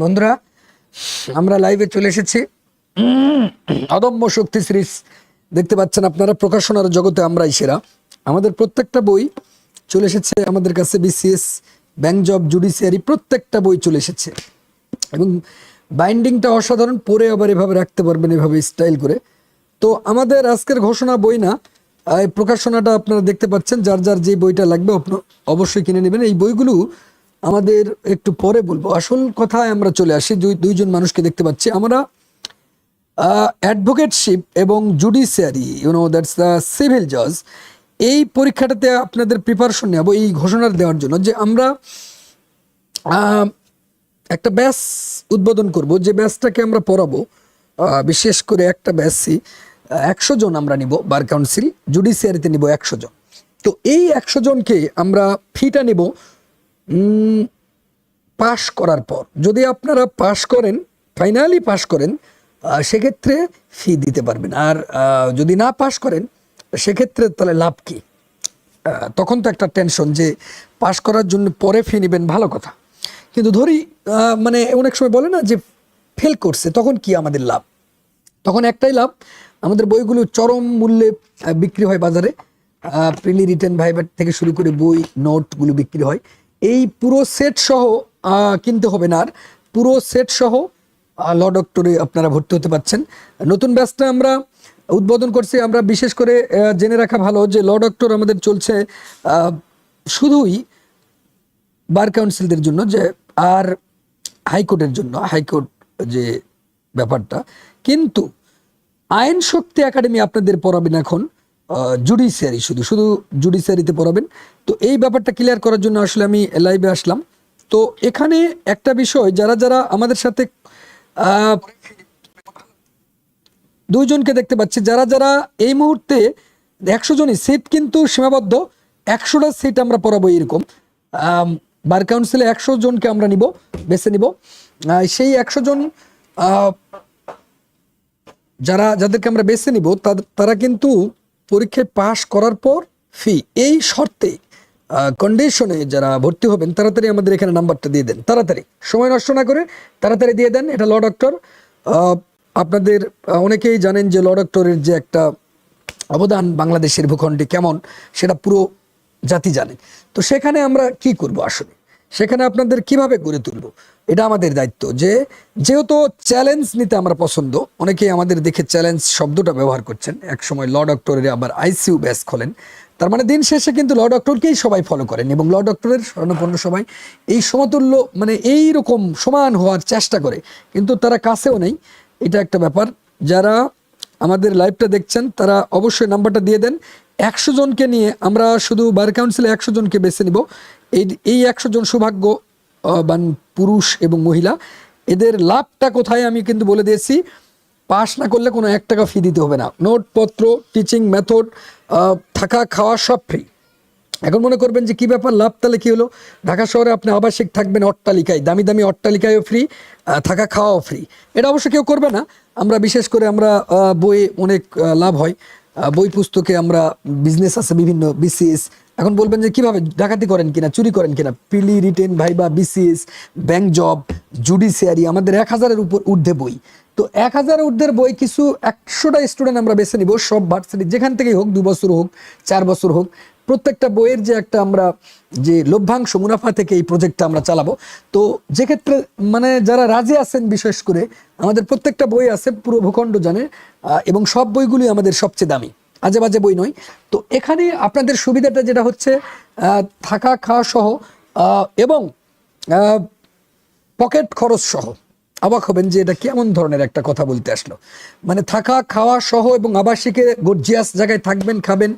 বন্ধুরা, আমরা লাইভে চলে এসেছি। অদম্য শক্তি সিরিজ দেখতে পাচ্ছেন আপনারা প্রকাশনার জগতে আমরাই সেরা। আমাদের প্রত্যেকটা বই চলে এসেছে আমাদের কাছে বিসিএস ব্যাংক জব জুডিশিয়ারি প্রত্যেকটা বই চলে এসেছে। এবং বাইন্ডিংটা অসাধারণ পরে আবার এভাবে রাখতে পারবেন এভাবে স্টাইল করে। তো আমাদের আজকের ঘোষণা বই না প্রকাশনাটা আপনারা দেখতে পাচ্ছেন, যার যার যে বইটা লাগবে অবশ্যই কিনে নেবেন। এই বইগুলো আমাদের একটু পরে বলব। আসল কথায় আমরা চলে আসি। দুই, দুইজন মানুষকে দেখতে পাচ্ছি। আমরা অ্যাডভোকেটশিপ এবং judiciary you know that's the civil জজ এই পরীক্ষাটাতে আপনাদের প্রিপারেশন নেব, এই ঘোষণা দেওয়ার জন্য যে আমরা একটা ব্যাস উদ্বোধন করব, যে ব্যাসটাকে আমরা পড়াবো। বিশেষ করে একটা ব্যাসই একশো জন আমরা নিব বার কাউন্সিল জুডিশিয়ারিতে নিব একশো জন। তো এই একশো জনকে আমরা ফিটা নেব পাশ করার পর, যদি আপনারা পাশ করেন, ফাইনালি পাশ করেন সেক্ষেত্রে ফি দিতে পারবেন। আর যদি না পাশ করেন, সেক্ষেত্রে তাহলে লাভ কি? তখন তো একটা টেনশন যে পাশ করার জন্য পরে ফি নেবেন, ভালো কথা। কিন্তু ধরি মানে অনেক সময় বলে না যে ফেল করছে, তখন কি আমাদের লাভ? তখন একটাই লাভ, আমাদের বইগুলো চরম মূল্যে বিক্রি হয় বাজারে। প্রিলি রিটার্ন ভাইবার থেকে শুরু করে বই, নোটগুলো বিক্রি হয়। পুরো সেট সহ কিনতে হবে না আর। পুরো সেট সহ ল ডক্টরে আপনারা ভর্তি হতে পাচ্ছেন নতুন ব্যাচটা আমরা উদ্বোধন করছি। আমরা বিশেষ করে জেনে রাখা ভালো যে ল ডক্টর আমাদের চলছে শুধুই বার কাউন্সিলদের জন্য যে, আর হাইকোর্টের জন্য, হাইকোর্ট যে ব্যাপারটা। কিন্তু আইন শক্তি একাডেমি আপনাদের পড়াবেন এখন। জুডিশিয়ারি শুধু শুধু জুডিশিয়ারিতে পড়াবেন। তো এই ব্যাপারটা ক্লিয়ার করার জন্য আসলে আমি লাইভে আসলাম। তো এখানে একটা বিষয়, যারা যারা আমাদের সাথে দুইজনকে দেখতে পাচ্ছি, যারা যারা এই মুহূর্তে একশো জনই সিট কিন্তু সীমাবদ্ধ, একশোটা সিট আমরা পড়াবো এরকম। বার কাউন্সিলে একশো জনকে আমরা নিব, বেছে নিব। সেই একশো জন যারা, যাদেরকে আমরা বেছে নিব তারা কিন্তু পরীক্ষায় পাশ করার পর ফি এই শর্তে কন্ডিশনে যারা ভর্তি হবেন, তাড়াতাড়ি আমাদের এখানে নাম্বারটা দিয়ে দেন। তাড়াতাড়ি, সময় নষ্ট না করে তাড়াতাড়ি দিয়ে দেন, এটা ল ডক্টর আপনাদের অনেকেই জানেন যে ল ডক্টরের যে একটা অবদান বাংলাদেশের ভূখণ্ডে কেমন, সেটা পুরো জাতি জানে। তো সেখানে আমরা কি করব আসলে? সেখানে আপনাদের কীভাবে গড়ে তুলব? এটা আমাদের দায়িত্ব যে, যেহেতু চ্যালেঞ্জ নিতে আমরা পছন্দ, অনেকেই আমাদের দেখে চ্যালেঞ্জ শব্দটা ব্যবহার করছেন। এক সময় ল ডক্টরের আবার আইসিইউ ব্যাস খোলেন। তার মানে দিন শেষে কিন্তু ল ডক্টরকেই সবাই ফলো করেন এবং ল ডক্টরের স্বর্ণপন্ন সবাই এই সমতুল্য মানে এই রকম সমান হওয়ার চেষ্টা করে। কিন্তু তারা কাছেও নেই। এটা একটা ব্যাপার। যারা আমাদের লাইভটা দেখছেন, তারা অবশ্যই নাম্বারটা দিয়ে দেন। একশো জনকে নিয়ে আমরা শুধু বার কাউন্সিলে একশো জনকে বেছে নিব। এই এই একশো জন সৌভাগ্য বান পুরুষ এবং মহিলা, এদের লাভটা কোথায় আমি কিন্তু বলে দিয়েছি। পাস না করলে কোনো এক টাকা ফি দিতে হবে না। নোটপত্র টিচিং মেথড থাকা, খাওয়া সব ফ্রি এখন মনে করবেন যে কি ব্যাপার, লাভ তাহলে কী হলো? ঢাকা শহরে আপনি আবাসিক থাকবেন অট্টালিকায়, দামি দামি অট্টালিকায়ও ফ্রি থাকা, খাওয়াও ফ্রি এটা অবশ্য কেউ করবে না। আমরা বিশেষ করে আমরা বইয়ে অনেক লাভ হয়। বই পুস্তকে আমরা বিজনেস আছে, বিভিন্ন বিসিএস এখন বলবেন যে কীভাবে ডাকাতি করেন কিনা, চুরি করেন কিনা? পিলি written viva BCS bank job judiciary আমাদের এক হাজারের উপর ঊর্ধ্বে বই। তো এক হাজার ঊর্ধ্বের বই কিছু একশোটা স্টুডেন্ট আমরা বেছে নিব, সব ভার্সিটি যেখান থেকেই হোক, দু বছর হোক, চার বছর হোক। প্রত্যেকটা বইয়ের যে একটা আমরা যে লভ্যাংশ, মুনাফা থেকে এই প্রজেক্টটা আমরা চালাবো। তো যে ক্ষেত্রে মানে যারা রাজি আছেন বিশেষ করে, আমাদের প্রত্যেকটা বই আছে পুরো ভূখণ্ড জানে এবং সব বইগুলি আমাদের সবচেয়ে দামি। আজে বাজে বই নয়। তো এখানে আপনাদের সুবিধাটা যেটা হচ্ছে থাকা, খাওয়া সহ এবং পকেট খরচ সহ। অবাক হবেন যে এটা কেমন ধরনের একটা কথা বলতে আসলো। মানে থাকা, খাওয়া সহ এবং আবাসিকে গর্জিয়াস জায়গায় থাকবেন, খাবেন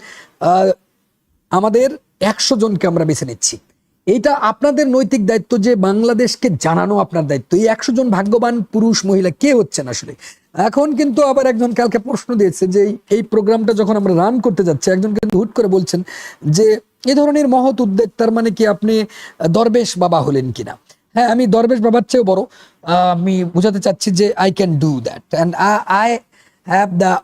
আমাদের একশো জনকে আমরা বেছে নিচ্ছি। এইটা আপনাদের নৈতিক দায়িত্ব যে বাংলাদেশকে জানানো আপনার দায়িত্ব। এই একশো জন ভাগ্যবান পুরুষ, মহিলা কে হচ্ছেন আসলে? এখন কিন্তু আবার একজন কালকে প্রশ্ন দিয়েছে যে এই- প্রোগ্রামটা যখন আমরা রান করতে যাচ্ছি একজন কিন্তু হুট করে বলছেন যে এ ধরনের মহৎ উদ্যোগ, তার মানে কি আপনি দরবেশ বাবা হলেন কিনা? হ্যাঁ আমি দরবেশ বাবার চেয়েও বড়। আমি বোঝাতে চাচ্ছি যে I can do that and I have the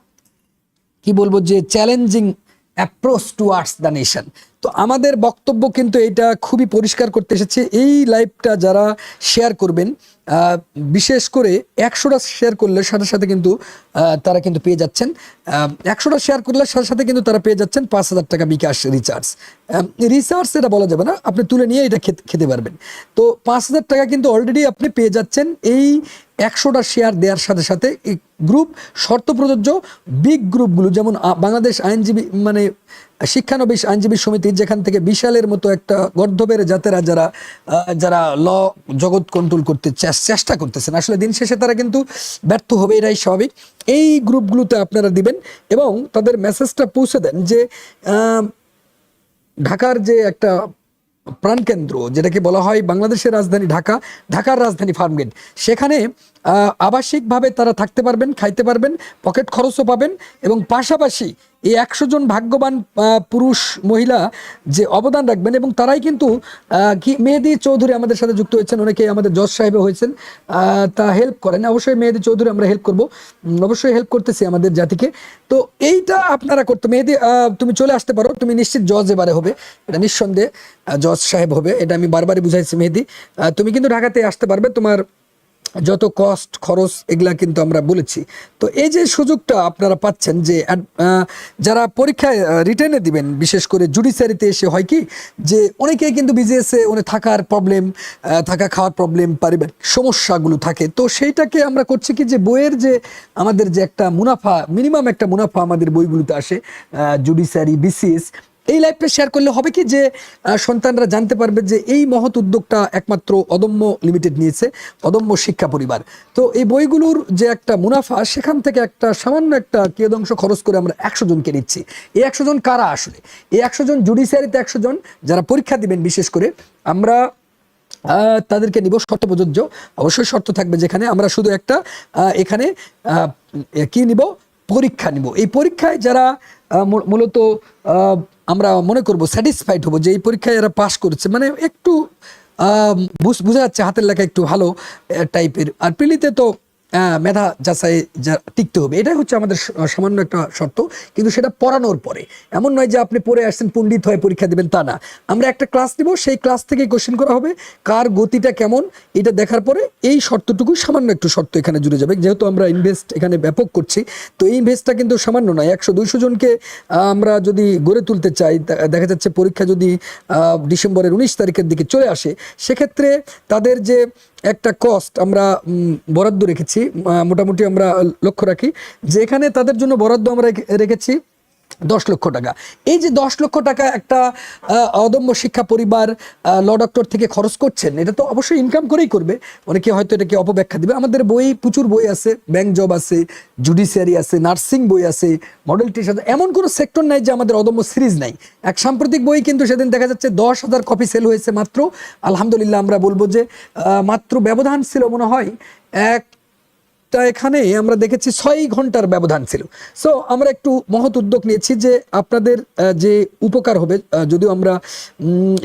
কি বলব, যে challenging approach towards the nation তো আমাদের বক্তব্য কিন্তু এটা খুবই পরিষ্কার করতে এসেছে। এই লাইভটা যারা শেয়ার করবেন বিশেষ করে একশোটা শেয়ার করলে সাথে সাথে কিন্তু তারা কিন্তু পেয়ে যাচ্ছেন। একশোটা শেয়ার করলে সাথে সাথে কিন্তু তারা পেয়ে যাচ্ছেন পাঁচ হাজার টাকা বিকাশ রিচার্জ রিচার্জ এটা বলা যাবে না, আপনি তুলে নিয়ে এটা খেতে পারবেন। তো পাঁচ হাজার টাকা কিন্তু অলরেডি আপনি পেয়ে যাচ্ছেন এই একশোটা শেয়ার দেওয়ার সাথে সাথে গ্রুপ শর্ত প্রযোজ্য বিগ গ্রুপগুলো যেমন বাংলাদেশ আইনজীবী মানে শিক্ষানবিশ আইনজীবী সমিতি যেখান থেকে বিশালের মতো একটা গর্ধবের জাতেরা যারা যারা ল জগৎ কন্ট্রোল করতে চেষ্টা করতেছেন, আসলে দিন শেষে তারা কিন্তু ব্যর্থ হবে, এটাই স্বাভাবিক। এই গ্রুপগুলোতে আপনারা দিবেন এবং তাদের মেসেজটা পৌঁছে দেন যে ঢাকার যে একটা প্রাণকেন্দ্র, যেটাকে বলা হয় বাংলাদেশের রাজধানী ঢাকা, ঢাকার রাজধানী ফার্মগেট, সেখানে আবাসিকভাবে তারা থাকতে পারবেন, খাইতে পারবেন, পকেট খরচও পাবেন এবং পাশাপাশি এই একশো জন ভাগ্যবান পুরুষ, মহিলা যে অবদান রাখবেন এবং তারাই কিন্তু মেহেদি চৌধুরী আমাদের সাথে যুক্ত হয়েছেন। অনেকে আমাদের জজ সাহেবে হয়েছেন তা হেল্প করেন। অবশ্যই মেহেদি চৌধুরী আমরা হেল্প করব। অবশ্যই হেল্প করতেছি আমাদের জাতিকে। তো এইটা আপনারা করতে, মেহেদি তুমি চলে আসতে পারো। তুমি নিশ্চিত জজ এবারে হবে। এটা নিঃসন্দেহে জজ সাহেব হবে। এটা আমি বারবারই বুঝাইছি মেহেদি। তুমি কিন্তু ঢাকাতে আসতে পারবে। তোমার যত কস্ট খরচ এগুলা কিন্তু আমরা বলেছি। তো এই যে সুযোগটা আপনারা পাচ্ছেন যে যারা পরীক্ষায় রিটার্নে দিবেন, বিশেষ করে জুডিশিয়ারিতে এসে হয় কি, যে অনেকেই কিন্তু বিজিএসে ওনে থাকার প্রবলেম থাকা খাওয়ার প্রবলেম পারিবারিক সমস্যাগুলো থাকে। তো সেইটাকে আমরা করছি কি, যে বইয়ের যে আমাদের যে একটা মুনাফা মিনিমাম একটা মুনাফা আমাদের বইগুলোতে আসে জুডিশিয়ারি বিসিএস এই লাইভটা শেয়ার করলে হবে কি যে সন্তানরা জানতে পারবে যে এই মহৎ উদ্যোগটা একমাত্র অদম্য লিমিটেড নিয়েছে, অদম্য শিক্ষা পরিবার। তো এই বইগুলোর যে একটা মুনাফা, সেখান থেকে একটা সামান্য একটা কিয়দংশ খরচ করে আমরা একশো জনকে নিচ্ছি। এই একশো জন কারা আসলে? এই একশো জন জুডিশিয়ারিতে একশো জন, যারা পরীক্ষা দিবেন বিশেষ করে, আমরা তাদেরকে নিব শর্ত প্রযোজ্য। অবশ্যই শর্ত থাকবে যেখানে আমরা শুধু একটা এখানে কি নিব? পরীক্ষা নিব। এই পরীক্ষায় যারা মূলত আমরা মনে করব স্যাটিসফাইড হব যে এই পরীক্ষায় এরা পাশ করেছে। মানে একটু বুঝ- যাচ্ছে হাতের লেখা একটু ভালো টাইপের আর পিলিতে তো মেধা যাচাই যা টিকতে হবে। এটাই হচ্ছে আমাদের সামান্য একটা শর্ত। কিন্তু সেটা পড়ানোর পরে। এমন নয় যে আপনি পড়ে আসছেন, পণ্ডিত হয়ে পরীক্ষা দেবেন, তা না। আমরা একটা ক্লাস নিব, সেই ক্লাস থেকে কোশ্চেন করা হবে, কার গতিটা কেমন, এটা দেখার পরে এই শর্তটুকু সামান্য একটু শর্ত এখানে জুড়ে যাবে। যেহেতু আমরা ইনভেস্ট এখানে ব্যাপক করছি, তো এই ইনভেস্টটা কিন্তু সামান্য নয়, একশো দুইশো জনকে আমরা যদি গড়ে তুলতে চাই দেখা যাচ্ছে পরীক্ষা যদি ডিসেম্বরের উনিশ তারিখের দিকে চলে আসে, সেক্ষেত্রে তাদের যে একটা কস্ট আমরা বরাদ্দ রেখেছি মোটামুটি আমরা লক্ষ্য রাখি। যেখানে তাদের জন্য বরাদ্দ আমরা রেখেছি দশ লক্ষ টাকা। এই যে দশ লক্ষ টাকা একটা অদম্য শিক্ষা পরিবার ল ডক্টর থেকে খরচ করছেন, এটা তো অবশ্যই ইনকাম করেই করবে। অনেকে হয়তো এটাকে অপব্যাখ্যা দিবে। আমাদের বই, প্রচুর বই আছে ব্যাংক জব আছে জুডিশিয়ারি আছে নার্সিং বই আছে মডেল টিচার এমন কোনো সেক্টর নাই যে আমাদের অদম্য সিরিজ নাই। এক সাম্প্রতিক বই কিন্তু সেদিন দেখা যাচ্ছে দশ হাজার কপি সেল হয়েছে মাত্র। আলহামদুলিল্লাহ আমরা বলব যে মাত্র ব্যবধান ছিল মনে হয় এক টা এখানে আমরা দেখেছি ছয় ঘণ্টার ব্যবধান ছিল। সো আমরা একটু মহৎ উদ্যোগ নিয়েছি যে আপনাদের যে উপকার হবে যদিও আমরা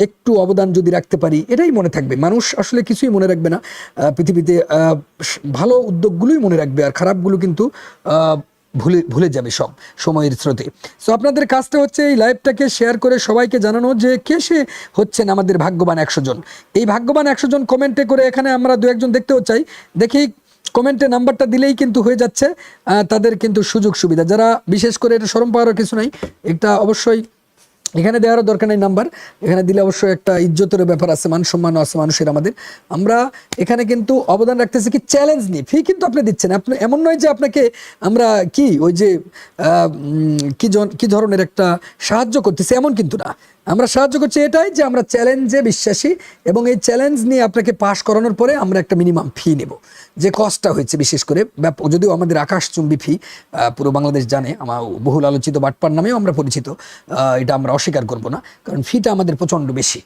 একটু অবদান যদি রাখতে পারি, এটাই মনে থাকবে। মানুষ আসলে কিছুই মনে রাখবে না। পৃথিবীতে ভালো উদ্যোগগুলোই মনে রাখবে আর খারাপগুলো কিন্তু ভুলে ভুলে যাবে সব সময়ের স্রোতে। সো আপনাদের কাজটা হচ্ছে এই লাইভটাকে শেয়ার করে সবাইকে জানানো যে কে সে হচ্ছেন আমাদের ভাগ্যবান একশো জন। এই ভাগ্যবান একশো জন কমেন্টে করে এখানে আমরা দু একজন দেখতেও চাই। দেখি কমেন্টে নাম্বারটা দিলেই কিন্তু হয়ে যাচ্ছে তাদের কিন্তু সুযোগ সুবিধা। যারা বিশেষ করে এটা সরম পাওয়ারও কিছু নাই, এটা অবশ্যই এখানে দেওয়ারও দরকার নেই নাম্বার। এখানে দিলে অবশ্যই একটা ইজ্জতের ব্যাপার আছে, মান সম্মান আছে মানুষের আমাদের। আমরা এখানে কিন্তু অবদান রাখতেছি কি চ্যালেঞ্জ নিয়ে। ফি কিন্তু আপনি দিচ্ছেন। আপনি এমন নয় যে আপনাকে আমরা কি ওই যে কি ধরনের একটা সাহায্য করতেছি, এমন কিন্তু না। আমরা সাহায্য করছি এটাই যে আমরা চ্যালেঞ্জে বিশ্বাসী এবং এই চ্যালেঞ্জ নিয়ে আপনাকে পাশ করানোর পরে আমরা একটা মিনিমাম ফি নেব। যে কস্টটা হয়েছে বিশেষ করে যদিও আমাদের আকাশচুম্বী ফি পুরো বাংলাদেশ জানে, আমার বহুল আলোচিত বাটপার নামেও আমরা পরিচিত এটা আমরা অস্বীকার করব না, কারণ ফিটা আমাদের প্রচণ্ড বেশি।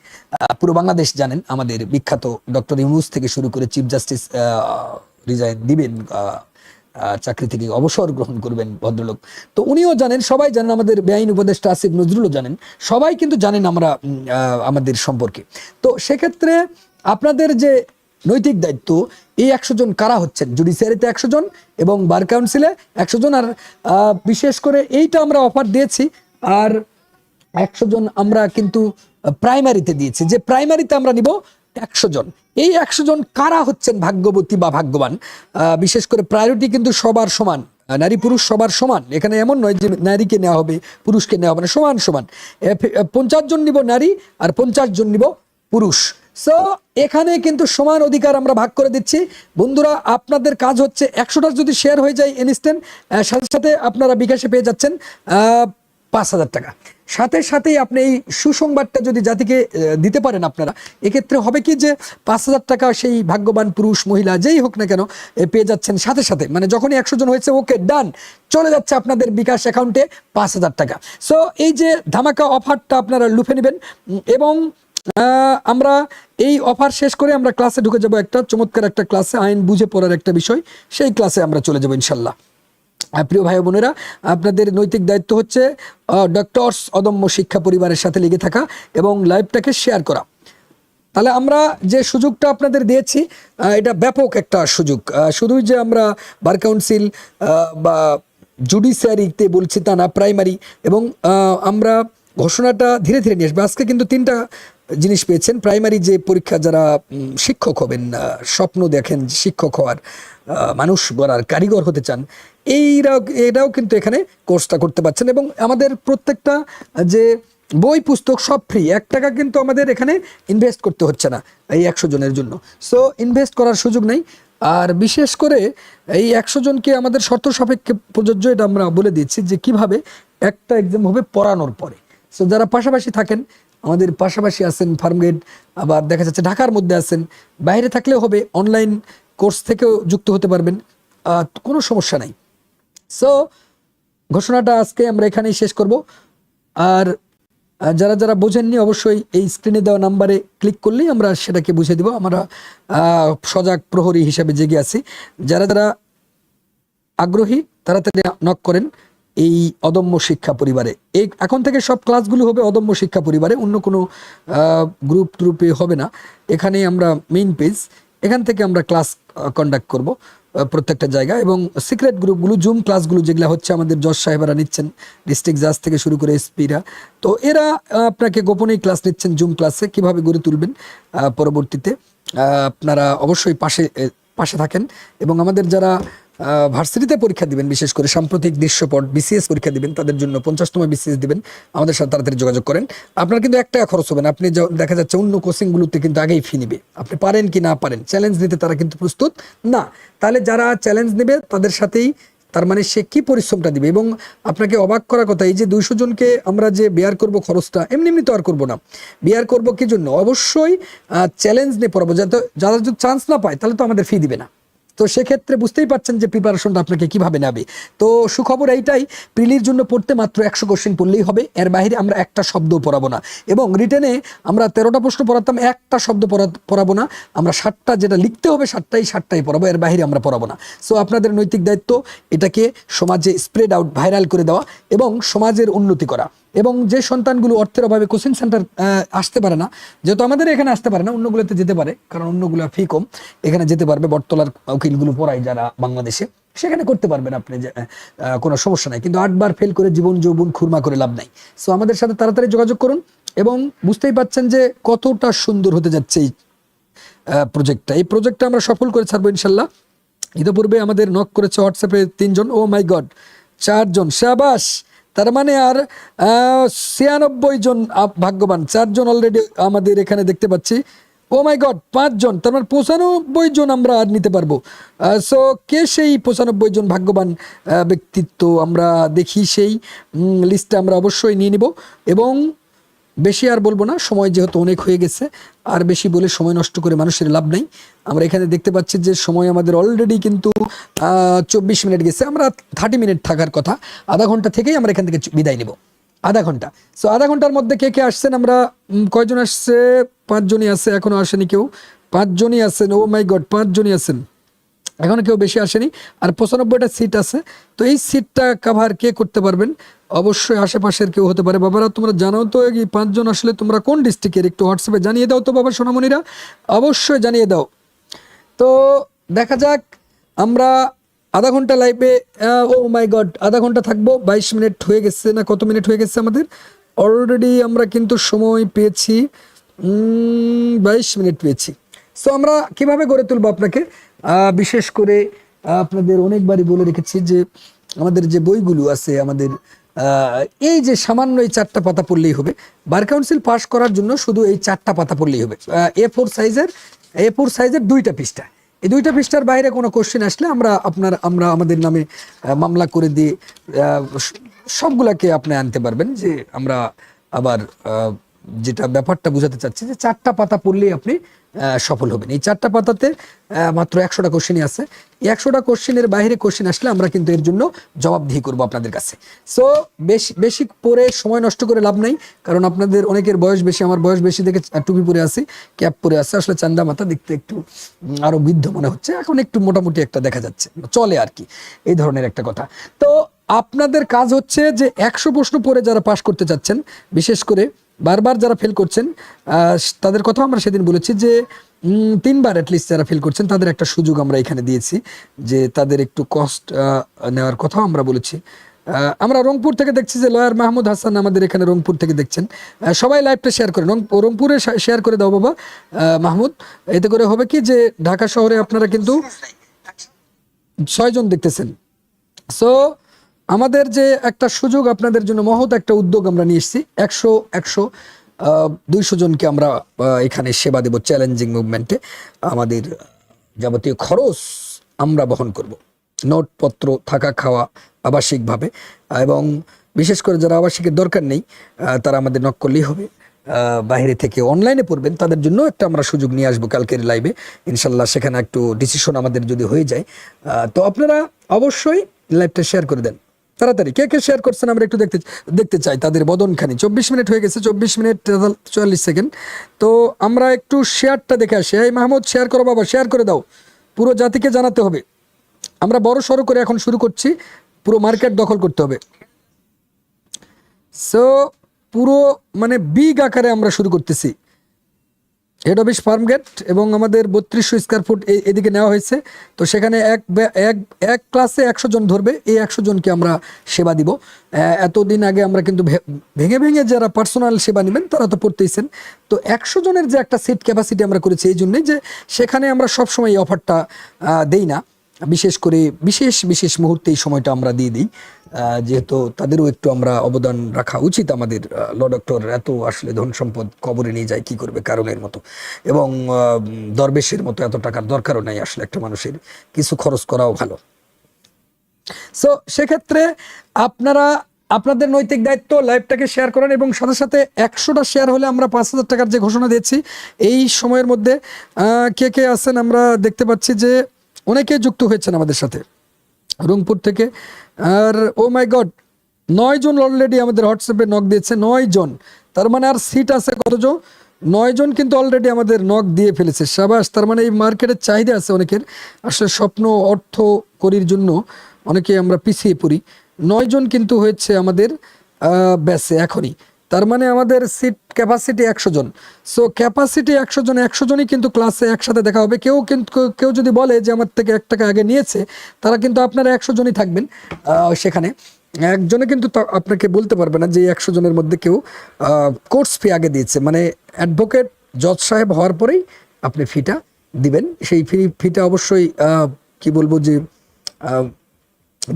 পুরো বাংলাদেশ জানেন, আমাদের বিখ্যাত ডক্টর ইউনুস থেকে শুরু করে চিফ জাস্টিস রিজাইন দিবেন চাকরি থেকে অবসর গ্রহণ করবেন ভদ্রলোক। তো উনিও জানেন, সবাই জানেন, আমাদের বেআইন উপদেষ্টা আসিফ নজরুলও জানেন, সবাই কিন্তু জানেন আমরা আমাদের সম্পর্কে। তো সেক্ষেত্রে আপনাদের যে নৈতিক দায়িত্ব, এই একশো জন কারা হচ্ছেন? জুডিশিয়ারিতে একশো জন এবং বার কাউন্সিলে একশো জন। আর বিশেষ করে এইটা আমরা অফার দিয়েছি। আর একশো জন আমরা কিন্তু প্রাইমারিতে দিয়েছি। যে প্রাইমারিতে আমরা নিব একশো জন। এই একশো জন কারা হচ্ছেন ভাগ্যবতী বা ভাগ্যবান? বিশেষ করে প্রায়োরিটি কিন্তু সবার সমান। নারী পুরুষ সবার সমান। এখানে এমন নয় যে নারীকে নেওয়া হবে, পুরুষকে নেওয়া হবে না, সমান সমান। পঞ্চাশ জন নিব নারী আর পঞ্চাশ জন নিব পুরুষ। সো এখানে কিন্তু সমান অধিকার আমরা ভাগ করে দিচ্ছি। বন্ধুরা, আপনাদের কাজ হচ্ছে একশোটা যদি শেয়ার হয়ে যায় ইনস্ট্যান্ট সাথে সাথে আপনারা বিকাশে পেয়ে যাচ্ছেন। পাঁচ হাজার টাকা। সাথে সাথেই আপনি এই সুসংবাদটা যদি জাতিকে দিতে পারেন আপনারা, এক্ষেত্রে হবে কি যে পাঁচ হাজার টাকা সেই ভাগ্যবান পুরুষ, মহিলা যেই হোক না কেন পেয়ে যাচ্ছেন সাথে সাথে। মানে যখনই একশো জন হয়েছে, ওকে, ডান, চলে যাচ্ছে আপনাদের বিকাশ অ্যাকাউন্টে পাঁচ হাজার টাকা। সো এই যে ধামাকা অফারটা আপনারা লুফে নেবেন এবং আমরা এই অফার শেষ করে আমরা ক্লাসে ঢুকে যাব একটা চমৎকার একটা ক্লাসে, আইন বুঝে পড়ার একটা বিষয়, সেই ক্লাসে আমরা চলে যাব ইনশাল্লাহ। প্রিয় ভাই বোনেরা, আপনাদের নৈতিক দায়িত্ব হচ্ছে ডক্টরস অদম্য শিক্ষা পরিবারের সাথে লেগে থাকা এবং লাইভটাকে শেয়ার করা। তাহলে আমরা যে সুযোগটা আপনাদের দিয়েছি এটা ব্যাপক একটা সুযোগ। শুধুই যে আমরা বার কাউন্সিল বা জুডিশিয়ারিতে বলছি তা না প্রাইমারি এবং আমরা ঘোষণাটা ধীরে ধীরে নিয়ে আসব। আজকে কিন্তু তিনটা জিনিস পেয়েছেন। প্রাইমারি যে পরীক্ষা যারা শিক্ষক হবেন স্বপ্ন দেখেন শিক্ষক হওয়ার মানুষ গড়ার কারিগর হতে চান এইরাও এটাও কিন্তু এখানে কোর্সটা করতে পারছেন এবং আমাদের প্রত্যেকটা যে বই, পুস্তক সব ফ্রি এক টাকা কিন্তু আমাদের এখানে ইনভেস্ট করতে হচ্ছে না এই একশো জনের জন্য। সো ইনভেস্ট করার সুযোগ নেই। আর বিশেষ করে এই একশো জনকে আমাদের শর্ত সাপেক্ষে প্রযোজ্য এটা আমরা বলে দিচ্ছি যে কীভাবে একটা এক্সাম হবে পড়ানোর পরে। সো যারা পাশাপাশি থাকেন আমাদের পাশাপাশি আছেন ফার্মগেট আবার দেখা যাচ্ছে ঢাকার মধ্যে আছেন। বাইরে থাকলেও হবে, অনলাইন কোর্স থেকেও যুক্ত হতে পারবেন। কোনো সমস্যা নাই। সো ঘোষণাটা আজকে আমরা এখানেই শেষ করব। আর যারা যারা বোঝেননি অবশ্যই এই স্ক্রিনে দেওয়া নাম্বারে ক্লিক করলেই আমরা সেটাকে বুঝে দিব। আমরা সজাগ প্রহরী হিসাবে জেগে আছি। যারা যারা আগ্রহী তারা তাড়াতাড়ি নক করেন। এই অদম্য শিক্ষা পরিবারে। এই এখন থেকে সব ক্লাসগুলো হবে অদম্য শিক্ষা পরিবারে, অন্য কোনো গ্রুপ ট্রুপে হবে না। এখানে আমরা মেইন পেজ এখান থেকে আমরা ক্লাস কন্ডাক্ট করব প্রত্যেকটা জায়গা এবং সিক্রেট গ্রুপগুলো জুম ক্লাসগুলো যেগুলো হচ্ছে আমাদের জজ সাহেবরা নিচ্ছেন ডিস্ট্রিক্ট জাজ থেকে শুরু করে এসপিরা তো এরা আপনাকে গোপনেই ক্লাস নিচ্ছেন জুম ক্লাসে কীভাবে গড়ে তুলবেন পরবর্তীতে। আপনারা অবশ্যই পাশে পাশে থাকেন। এবং আমাদের যারা ভার্সিটিতে পরীক্ষা দিবেন, বিশেষ করে সাম্প্রতিক দৃশ্যপট বিসিএস পরীক্ষা দিবেন, তাদের জন্য পঞ্চাশতম বিসিএস দিবেন। আমাদের সাথে তাড়াতাড়ি যোগাযোগ করেন। আপনার কিন্তু এক টাকা খরচ হবে না। আপনি দেখা যাচ্ছে অন্য কোচিংগুলোতে কিন্তু আগেই ফি নিবে। আপনি পারেন কি না পারেন চ্যালেঞ্জ নিতে তারা কিন্তু প্রস্তুত না। তাহলে যারা চ্যালেঞ্জ নেবে, তাদের সাথেই তার মানে সে কি পরিশ্রমটা দিবে? এবং আপনাকে অবাক করার কথা, এই যে দুইশো জনকে আমরা যে বেয়ার করব খরচটা, এমনি এমনি তো আর করব না। বেয়ার করব কি জন্য? অবশ্যই চ্যালেঞ্জ নিয়ে পড়াবো। যাতে, যারা যদি চান্স না পায়, তাহলে তো আমাদের ফি দিবে না। তো সেক্ষেত্রে বুঝতেই পারছেন যে প্রিপারেশনটা আপনাকে কীভাবে নেবে। তো সুখবর এইটাই, প্রিলির জন্য পড়তে মাত্র একশো কোশ্চেন পড়লেই হবে, এর বাইরে আমরা একটা শব্দ পড়াবো না। এবং রিটেনে আমরা তেরোটা প্রশ্ন পড়াতাম, একটা শব্দ পড়া- পড়াবো না, আমরা ষাটটা যেটা লিখতে হবে ষাটটাই ষাটটাই পড়াবো, এর বাইরে আমরা পড়াবো না। সো আপনাদের নৈতিক দায়িত্ব, এটাকে সমাজে স্প্রেড আউট ভাইরাল করে দেওয়া এবং সমাজের উন্নতি করা। এবং যে সন্তানগুলো অর্থের অভাবে কোচিং সেন্টার আসতে পারে না, যেহেতু আমাদের এখানে আসতে পারে না, অন্যগুলোতে যেতে পারে, কারণ অন্যগুলো ফি কম। এখানে যেতে পারবে, বটতলার উকিলগুলো পড়ায় যারা বাংলাদেশে, সেখানে করতে পারবেন আপনি কোনো সমস্যা নাই। কিন্তু আটবার ফেল করে জীবন যৌবন খুরমা করে লাভ নাই। সো আমাদের সাথে তাড়াতাড়ি যোগাযোগ করুন এবং বুঝতেই পাচ্ছেন যে কতটা সুন্দর হতে যাচ্ছে এই প্রজেক্টটা এই প্রজেক্টটা আমরা সফল করে ছাড়বো ইনশাল্লাহ। ইতিপূর্বে আমাদের নক করেছে হোয়াটসঅ্যাপে তিনজন। ও মাই গড চারজন। শাবাস তার মানে আর ছিয়ানব্বই জন ভাগ্যবান চারজন অলরেডি আমাদের এখানে দেখতে পাচ্ছি। ও মাই গড পাঁচজন তার মানে পঁচানব্বই জন আমরা আর নিতে পারব। সো কে সেই পঁচানব্বই জন ভাগ্যবান ব্যক্তিত্ব আমরা দেখি সেই লিস্টটা আমরা অবশ্যই নিয়ে নিব। এবং বেশি আর বলব না, সময় যেহেতু অনেক হয়ে গেছে, আর বেশি বলে সময় নষ্ট করে মানুষের লাভ নাই। আমরা এখানে দেখতে পাচ্ছি যে সময় আমাদের অলরেডি কিন্তু চব্বিশ মিনিট গেছে, আমরা থার্টি মিনিট থাকার কথা, আধা ঘণ্টা থেকেই আমরা এখান থেকে বিদায় নেব, আধা ঘণ্টা। সো আধা ঘণ্টার মধ্যে কে কে আসছেন আমরা কয়জন আসছে? পাঁচজনই আছে, এখনও আসেনি কেউ। পাঁচজনই আছেন ও মাই গড পাঁচজনই আছেন। এখনও কেউ বেশি আসেনি। আর পঁচানব্বইটা সিট আছে। তো এই সিটটা কাভার কে করতে পারবেন? অবশ্যই আশেপাশের কেউ হতে পারে। বাবারা, তোমরা জানাও তো এই পাঁচজন আসলে তোমরা কোন ডিস্ট্রিক্টের একটু হোয়াটসঅ্যাপে জানিয়ে দাও তো বাবা সোনামণিরা। অবশ্যই জানিয়ে দাও। তো দেখা যাক, আমরা আধা ঘণ্টা লাইভে ও মাই গড আধা ঘণ্টা থাকব। বাইশ মিনিট হয়ে গেছে না কত মিনিট হয়ে গেছে আমাদের? অলরেডি আমরা কিন্তু সময় পেয়েছি। বাইশ মিনিট পেয়েছি। সো আমরা কীভাবে গড়ে তুলবো আপনাকে? বিশেষ করে আপনাদের অনেকবারই বলে রেখেছি যে, আমাদের যে বইগুলো আছে, আমাদের এই যে সামান্য এই চারটা পাতা পড়লেই হবে। বার কাউন্সিল পাস করার জন্য শুধু এই চারটা পাতা পড়লেই হবে। এ ফোর সাইজের এ ফোর সাইজের দুইটা পৃষ্ঠা। এই দুইটা পৃষ্ঠার বাইরে কোনো কোশ্চেন আসলে আমরা আপনার, আমরা আমাদের নামে মামলা করে দিয়ে সবগুলাকে আপনি আনতে পারবেন যে আমরা আবার যেটা ব্যাপারটা বোঝাতে চাচ্ছি যে চারটা পাতা পড়লেই আপনি সফল হবেন। এই চারটা পাতাতে মাত্র একশোটা কোশ্চেনই আছে। একশোটা কোশ্চেনের বাইরে কোশ্চেন আসলে আমরা কিন্তু এর জন্য জবাবদিহি করব আপনাদের কাছে। সো বেশি বেশি পরে সময় নষ্ট করে লাভ নাই কারণ আপনাদের অনেকের বয়স বেশি আমার বয়স বেশি দেখে টুপি পরে আছি ক্যাপ পরে আছে। আসলে চান্দা মাথা দেখতে একটু উম, আরও বৃদ্ধ মনে হচ্ছে। এখন একটু মোটামুটি একটা দেখা যাচ্ছে চলে আর কি এই ধরনের একটা কথা। তো আপনাদের কাজ হচ্ছে যে একশো প্রশ্ন পরে যারা পাশ করতে চাচ্ছেন বিশেষ করে বারবার যারা ফেল করছেন তাদের কথা আমরা সেদিন বলেছি যে তিনবার অ্যাটলিস্ট যারা ফেল করছেন তাদের একটা সুযোগ আমরা এখানে দিয়েছি যে তাদের একটু কষ্ট নেওয়ার কথাও আমরা বলেছি। আমরা রংপুর থেকে দেখছি যে লয়ার মাহমুদ হাসান আমাদের এখানে রংপুর থেকে দেখছেন। সবাই লাইভটা শেয়ার করেন রংপুরে শেয়ার করে দাও বাবা মাহমুদ। এতে করে হবে কি যে ঢাকা শহরে আপনারা কিন্তু ছয়জন দেখতেছেন। সো আমাদের যে একটা সুযোগ আপনাদের জন্য, মহৎ একটা উদ্যোগ আমরা নিয়ে এসেছি। একশো একশো দুইশো জনকে আমরা এখানে সেবা দেব চ্যালেঞ্জিং মুভমেন্টে। আমাদের যাবতীয় খরচ আমরা বহন করব। নোটপত্র, থাকা খাওয়া, আবাসিকভাবে। এবং বিশেষ করে যারা আবাসিকের দরকার নেই তারা আমাদের নক করলেই হবে। বাইরে থেকে অনলাইনে পড়বেন, তাদের জন্য একটা আমরা সুযোগ নিয়ে আসব কালকের লাইভে ইনশাল্লাহ সেখানে একটু ডিসিশন আমাদের যদি হয়ে যায়। তো আপনারা অবশ্যই লাইভটা শেয়ার করে দেন। তাড়াতাড়ি, কে কে শেয়ার করছেন আমরা একটু দেখতে দেখতে চাই তাদের বদনখানি। চব্বিশ মিনিট হয়ে গেছে, চব্বিশ মিনিট চুয়াল্লিশ সেকেন্ড তো আমরা একটু শেয়ারটা দেখে আসি। এই মাহমুদ শেয়ার করো বাবা শেয়ার করে দাও। পুরো জাতিকে জানাতে হবে। আমরা বড় সড়ো করে এখন শুরু করছি। পুরো মার্কেট দখল করতে হবে। সো পুরো মানে বিগ আকারে আমরা শুরু করতেছি। হেড অফিস ফার্ম গেট এবং আমাদের বত্রিশশো স্কোয়ার ফুট এদিকে নেওয়া হয়েছে। তো সেখানে এক এক এক ক্লাসে একশো জন ধরবে, এই একশো জনকে আমরা সেবা দিব। এতদিন আগে আমরা কিন্তু ভেঙে ভেঙে যারা পার্সোনাল সেবা নেবেন, তারা তো পড়তেইছেন। তো একশো জনের যে একটা সিট ক্যাপাসিটি আমরা করেছি এই জন্যই যে সেখানে আমরা সবসময় এই অফারটা দেই না। বিশেষ করে বিশেষ বিশেষ মুহূর্তে এই সময়টা আমরা দিয়ে দিই। যেহেতু তাদেরও একটু আমরা অবদান রাখা উচিত আমাদের ল ডক্টর এত আসলে ধন সম্পদ কবরে নিয়ে যায়, কি করবে কারণের মতো। এবং দরবেশের মতো এত টাকার দরকারও নাই আসলে একটা মানুষের, কিছু খরচ করাও ভালো। সো সেক্ষেত্রে আপনারা, আপনাদের নৈতিক দায়িত্ব লাইভটাকে শেয়ার করেন এবং সাথে সাথে একশোটা শেয়ার হলে আমরা পাঁচ হাজার টাকার যে ঘোষণা দিয়েছি, এই সময়ের মধ্যে কে কে আছেন আমরা দেখতে পাচ্ছি যে অনেকে যুক্ত হয়েছেন আমাদের সাথে। রংপুর থেকে আর ও মাই গড নয় জন অলরেডি আমাদের হোয়াটসঅ্যাপে নক দিয়েছে, নয় জন। তার মানে আর সিট আছে কতজন? নয় জন কিন্তু অলরেডি আমাদের নক দিয়ে ফেলেছে। সাবাস, তার মানে এই মার্কেটের চাহিদা আছে অনেকের। আসলে স্বপ্ন, অর্থ, করির জন্য অনেকে আমরা পিছিয়ে পড়ি। নয় জন কিন্তু হয়েছে আমাদের ব্যাসে, এখনই। তার মানে আমাদের সিট ক্যাপাসিটি একশো জন। সো ক্যাপাসিটি একশো জন, একশো জনই কিন্তু ক্লাসে একসাথে দেখা হবে। কেউ কিন্তু, কেউ যদি বলে যে আমার থেকে এক টাকা আগে নিয়েছে, তারা কিন্তু আপনারা একশো জনই থাকবেন সেখানে। একজনে কিন্তু আপনাকে বলতে পারবে না যে একশো জনের মধ্যে কেউ কোর্স ফি আগে দিয়েছে। মানে অ্যাডভোকেট জজ সাহেব হওয়ার পরেই আপনি ফিটা দিবেন। সেই ফি ফিটা অবশ্যই কি বলব যে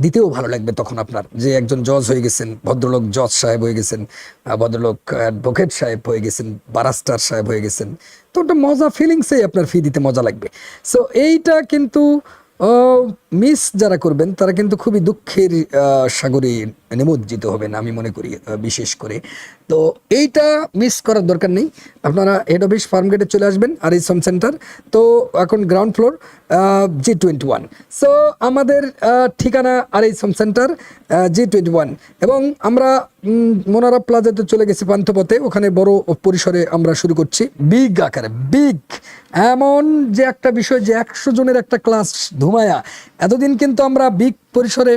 দিতেও ভালো লাগবে তখন আপনার যে একজন জজ হয়ে গেছেন, ভদ্রলোক জজ সাহেব হয়ে গেছেন ভদ্রলোক অ্যাডভোকেট সাহেব হয়ে গেছেন বারাস্টার সাহেব হয়ে গেছেন, তো ওটা মজা ফিলিংসেই আপনার ফি দিতে মজা লাগবে। সো এইটা কিন্তু মিস যারা করবেন তারা কিন্তু খুবই দুঃখের সাগরে নিমজ্জিত হবেন আমি মনে করি বিশেষ করে। তো এইটা মিস করার দরকার নেই। আপনারা হেড অফিস ফার্ম গেটে চলে আসবেন আর এই সম সেন্টার তো এখন ground floor G twenty one so আমাদের ঠিকানা আর এই সম সেন্টার জি টোয়েন্টি ওয়ান এবং আমরা মোনারা প্লাজাতে চলে গেছি পান্থপথে। ওখানে বড় পরিসরে আমরা শুরু করছি। বিগ আকারে বিগ এমন যে একটা বিষয় যে একশো জনের একটা ক্লাস ধুমায়া। এতদিন কিন্তু আমরা বিগ পরিসরে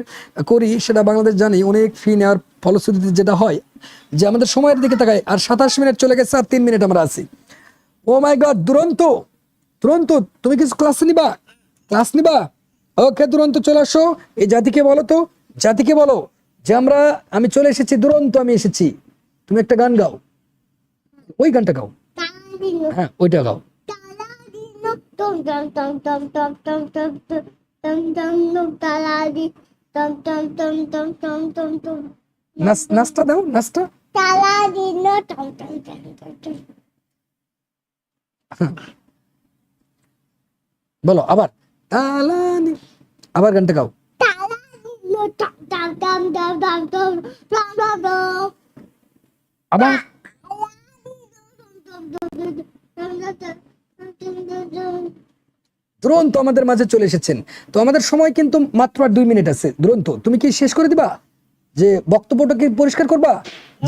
করি, সেটা বাংলাদেশ জানি, অনেক ফি নেওয়ার ফলশ্রুতিতে যেটা হয় যে আমাদের সময়ের দিকে তাকায়, আর সাতাশ মিনিট চলে গেছে আর তিন মিনিট আমরা আছি। ও মাই গড দুরন্ত দুরন্ত, তুমি কিছু ক্লাস নিবা? ক্লাস নিবা? ওকে দুরন্ত, চলে আসো। এই জাতিকে বলো তো, জাতিকে বলো যে আমরা, আমি চলে এসেছি, দুরন্ত আমি এসেছি। তুমি একটা গান গাও। ওই গানটা গাও। হ্যাঁ ওইটা গাও। নষ্ট দাও নাচটা বলো আবার আবার গানটা গাও আবার দুরন্ত আমাদের মাঝে চলে এসেছেন। তো আমাদের সময় কিন্তু মাত্র আর দুই মিনিট আছে। দুরন্ত তুমি কি শেষ করে দিবা? যে বক্তব্যটা কি পরিষ্কার করবা?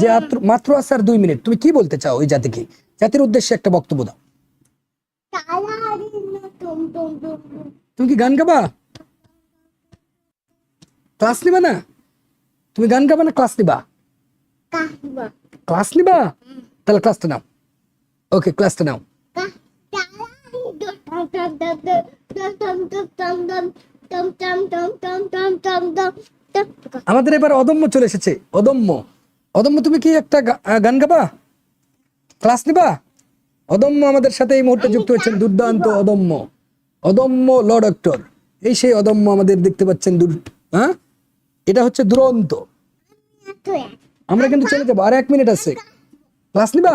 যে মাত্র আছে আর দুই মিনিট। তুমি কি বলতে চাও ওই জাতিকে? জাতির উদ্দেশ্যে একটা বক্তব্য দাও. তুমি কি গান গাবা? ক্লাস নিবা না? তুমি গান গাবা না ক্লাস নিবা? ক্লাস নিবা। তাহলে ক্লাসটা নাও। ওকে ক্লাসটা নাও। আমাদের এবার অদম্য চলে এসেছে অদম্য। অদম্য তুমি কি একটা গান গাবা? ক্লাস নিবা? অদম্য আমাদের সাথে এই মুহূর্তে যুক্ত হচ্ছেন দুর্দান্ত অদম্য। অদম্য ল ডক্টর এই সেই অদম্য আমাদের দেখতে পাচ্ছেন দূর হ্যাঁ এটা হচ্ছে দুরন্ত। আমরা কিন্তু চলে যাব। আর এক মিনিট আছে। ক্লাস নিবা?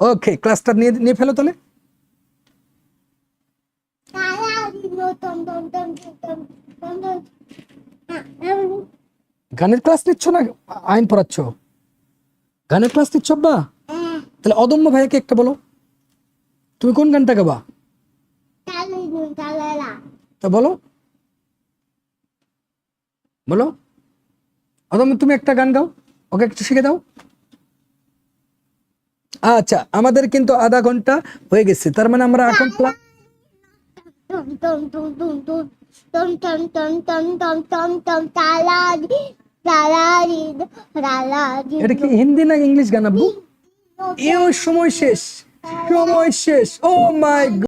ওকে ক্লাসটা নিয়ে নিয়ে ফেলো তাহলে। গানের ক্লাস নিচ্ছ না? আইন পড়াচ্ছ? গানের ক্লাস নিচ্ছ বা তাহলে অদম্য ভাইয়াকে একটা বলো। তুমি কোন গানটা গাবা? তা বলো। বলো। অদম্য, তুমি একটা গান গাও। ওকে একটু শিখে দাও। আচ্ছা আমাদের কিন্তু আধা ঘণ্টা হয়ে গেছে। তার মানে আমরা এখন ক্লা- tum tum tum tum tum tum tum tum tum tum tum tum Talari. Talari. Talari. এটা কি হিন্দি না ইংলিশ গান আব্বু সময় শেষ সময় শেষ ও মাই